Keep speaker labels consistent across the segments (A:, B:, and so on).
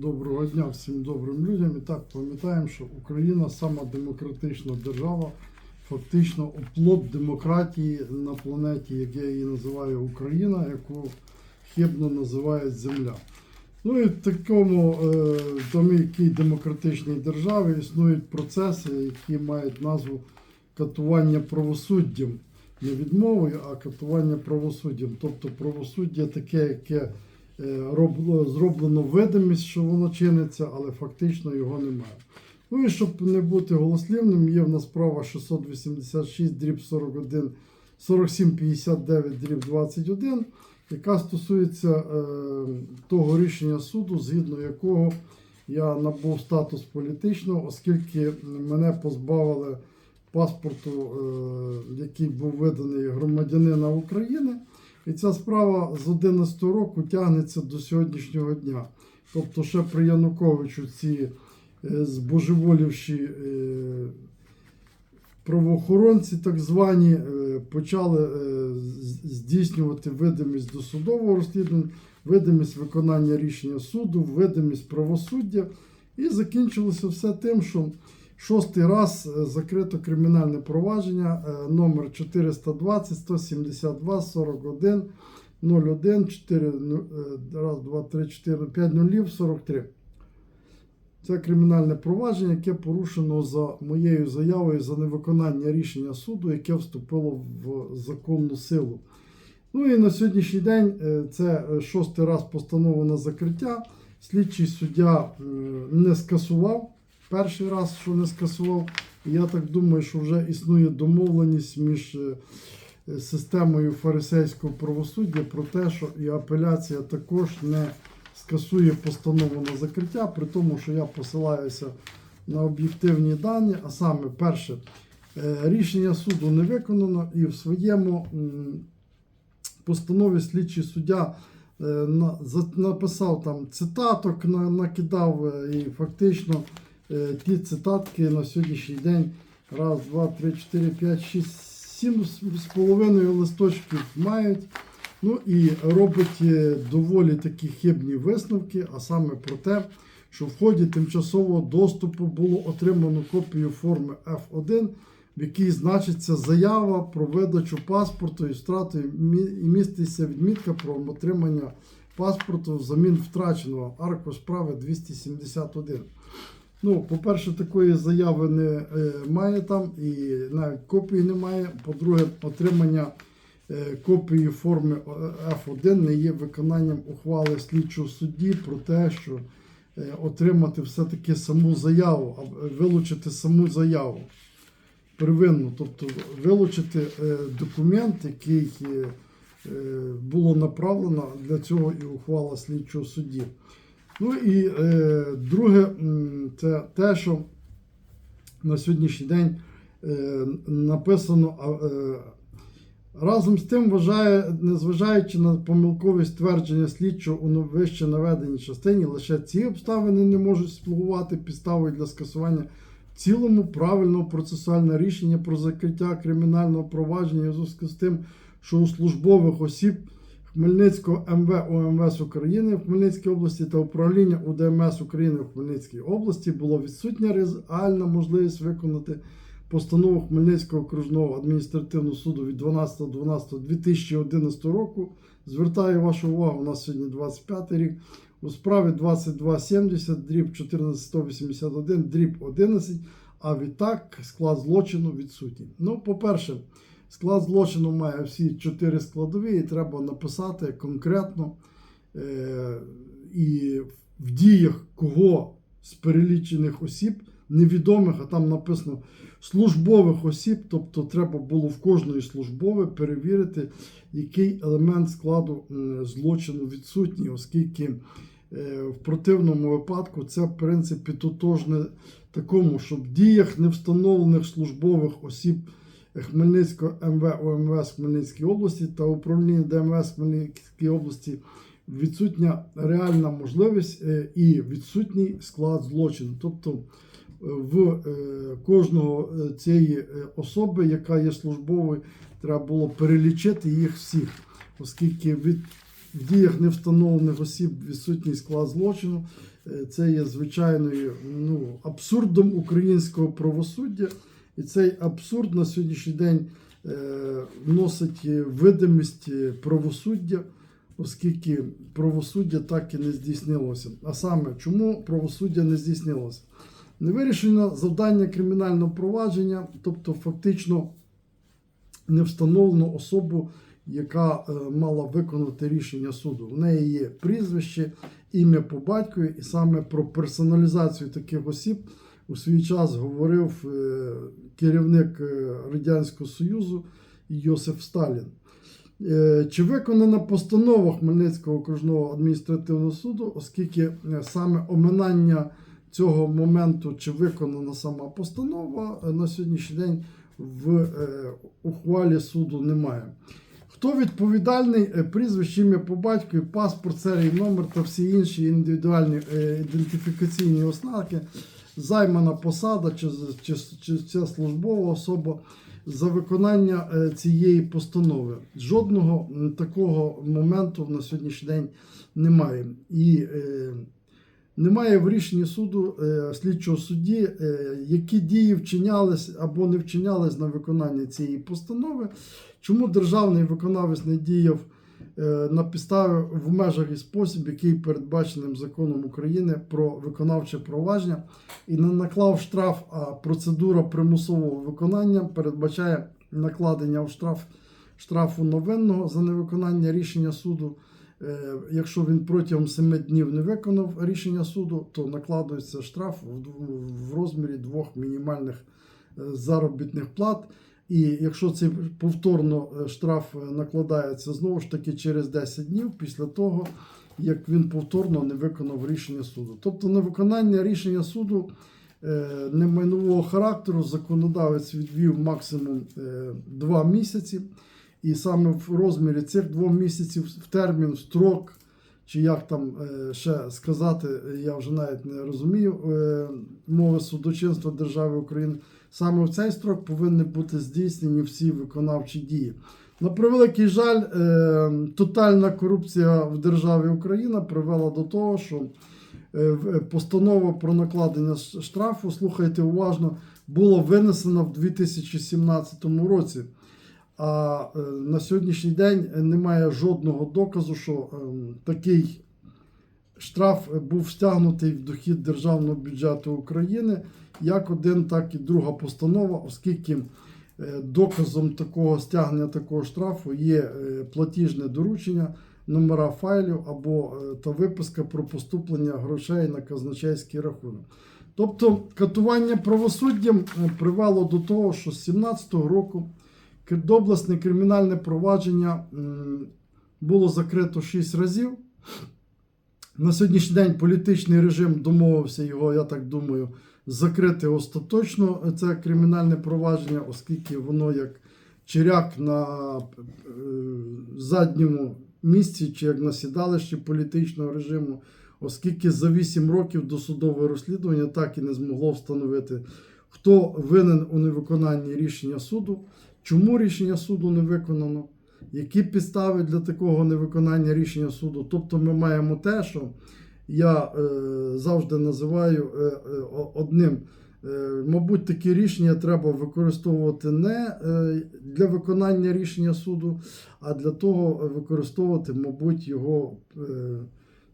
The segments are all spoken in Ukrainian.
A: Доброго дня всім добрим людям. І так пам'ятаємо, що Україна сама демократична держава, фактично оплот демократії на планеті, як я її називаю Україна, яку хибно називають Земля. Ну і в такому е, домикій демократичній державі існують процеси, які мають назву катування правосуддям. Не відмовою, а катування правосуддям. Тобто правосуддя таке, яке зроблено видимість, що воно чиниться, але фактично його немає. Ну і щоб не бути голослівним, є в нас справа 686 дріб 41 4759 дріб 21, яка стосується е, того рішення суду, згідно якого я набув статус політичного, оскільки мене позбавили паспорту, е, який був виданий громадянина України. І ця справа з 11 року тягнеться до сьогоднішнього дня. Тобто, ще при Януковичу ці е, збожеволівші е, правоохоронці, так звані, е, почали здійснювати видимість досудового розслідування, видимість виконання рішення суду, видимість правосуддя. І закінчилося все тим, що шостий раз е, закрито кримінальне провадження е, номер 420 172 41 01 4 ну, е, раз, два, три, 4, 5 нулів 43. Це кримінальне провадження, яке порушено за моєю заявою за невиконання рішення суду, яке вступило в законну силу. Ну і на сьогоднішній день е, це шостий раз постанова на закриття. Слідчий суддя не скасував. Перший раз, що не скасував, я так думаю, що вже існує домовленість між е, системою фарисейського правосуддя про те, що і апеляція також не скасує постанову на закриття, при тому, що я посилаюся на об'єктивні дані, а саме перше, е, рішення суду не виконано, і в своєму постанові слідчий суддя е, написав там цитаток, накидав і фактично ті цитатки на сьогоднішній день раз, два, три, чотири, п'ять, шість, сім з- половиною листочків мають. Ну і робить е, доволі такі хибні висновки, а саме про те, що в ході тимчасового доступу було отримано копію форми F1, в якій значиться заява про видачу паспорту і втрату і міститься відмітка про отримання паспорту взамін втраченого арку справи 271. Ну, по-перше, такої заяви не е, має там, і навіть копії немає. По-друге, отримання е, копії форми F1 не є виконанням ухвали слідчого судді про те, що е, отримати все-таки саму заяву, вилучити саму заяву первинну, тобто вилучити е, документ, який е, е, було направлено для цього і ухвала слідчого судді. Ну і е, друге, це те, що на сьогоднішній день е, написано. Е, разом з тим вважає, незважаючи на помилковість твердження слідчого у вище наведеній частині, лише ці обставини не можуть слугувати підставою для скасування в цілому правильного процесуального рішення про закриття кримінального провадження у зв'язку з тим, що у службових осіб Хмельницького МВ ОМВС України в Хмельницькій області та управління УДМС України в Хмельницькій області було відсутня реальна можливість виконати постанову Хмельницького окружного адміністративного суду від 12.12.2011 року. Звертаю вашу увагу, у нас сьогодні 25 рік. У справі 2270 дріб 1481 дріб 11, а відтак склад злочину відсутній. Ну, по-перше, склад злочину має всі чотири складові, і треба написати конкретно е- і в діях кого з перелічених осіб, невідомих, а там написано службових осіб, тобто треба було в кожної службове перевірити, який елемент складу злочину відсутній, оскільки е, в противному випадку це в принципі тотожне такому, що в діях невстановлених службових осіб Хмельницького МВ ОМВС Хмельницької області та управління ДМС Хмельницької області відсутня реальна можливість е, і відсутній склад злочину. Тобто е, в е, кожного цієї особи, яка є службовою, треба було перелічити їх всіх, оскільки від в діях невстановлених осіб відсутній склад злочину. Це є звичайною ну, абсурдом українського правосуддя. І цей абсурд на сьогоднішній день е, носить е, видимість правосуддя, оскільки правосуддя так і не здійснилося. А саме, чому правосуддя не здійснилося? Не вирішено завдання кримінального провадження, тобто фактично не встановлено особу, яка е, мала виконати рішення суду. В неї є прізвище, ім'я по батькові, і саме про персоналізацію таких осіб у свій час говорив е, керівник е, Радянського Союзу Йосиф Сталін. Е, Чи виконана постанова Хмельницького окружного адміністративного суду, оскільки саме оминання цього моменту, чи виконана сама постанова, на сьогоднішній день в ухвалі суду немає. Хто відповідальний прізвище, ім'я по батькові, паспорт, серій номер та всі інші індивідуальні ідентифікаційні ознаки, займана посада чи, чи, чи ця службова особа за виконання е, цієї постанови. Жодного такого моменту на сьогоднішній день немає. І е, немає в рішенні суду е, слідчого судді, е, які дії вчинялись або не вчинялись на виконання цієї постанови. Чому державний виконавець не діяв на підставі в межах і спосіб, який передбаченим законом України про виконавче провадження, і не наклав штраф, а процедура примусового виконання передбачає накладення в штраф штрафу новинного за невиконання рішення суду. Е, Якщо він протягом 7 днів не виконав рішення суду, то накладується штраф в розмірі двох мінімальних е, заробітних плат. І якщо цей повторно е, штраф е, накладається знову ж таки через 10 днів після того, як він повторно не виконав рішення суду. Тобто невиконання рішення суду е, немайнового характеру законодавець відвів максимум 2 місяці. І саме в розмірі цих двох місяців в термін, в строк, чи як там ще сказати, я вже навіть не розумію мови судочинства держави України. Саме в цей строк повинні бути здійснені всі виконавчі дії. На превеликий жаль, е, тотальна корупція в державі Україна привела до того, що е, постанова про накладення штрафу, слухайте уважно, була винесена в 2017 році. А е, на сьогоднішній день немає жодного доказу, що такий штраф був стягнутий в дохід державного бюджету України, як один, так і друга постанова, оскільки е, доказом такого стягнення такого штрафу є е, платіжне доручення, номера файлів або е, та виписка про поступлення грошей на казначейський рахунок. Тобто катування правосуддям привело до того, що з 2017 року доблесне кримінальне провадження було закрито 6 разів. На сьогоднішній день політичний режим домовився його, я так думаю, закрити остаточно це кримінальне провадження, оскільки воно як черяк на е, задньому місці чи як на сідалищі політичного режиму, оскільки за 8 років досудове розслідування так і не змогло встановити, хто винен у невиконанні рішення суду, чому рішення суду не виконано, які підстави для такого невиконання рішення суду. Тобто ми маємо те, що я е, завжди називаю е, е, одним. Мабуть, такі рішення треба використовувати не для виконання рішення суду, а для того використовувати, мабуть, його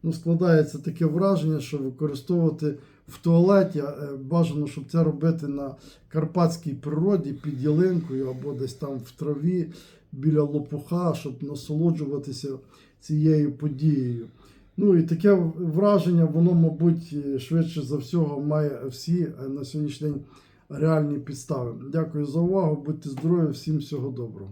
A: ну, складається таке враження, що використовувати в туалеті. Бажано, щоб це робити на карпатській природі під ялинкою або десь там в траві біля лопуха, щоб насолоджуватися цією подією. Ну і таке враження, воно, мабуть, швидше за всього має всі е, на сьогоднішній день реальні підстави. Дякую за увагу, будьте здорові, всім всього доброго.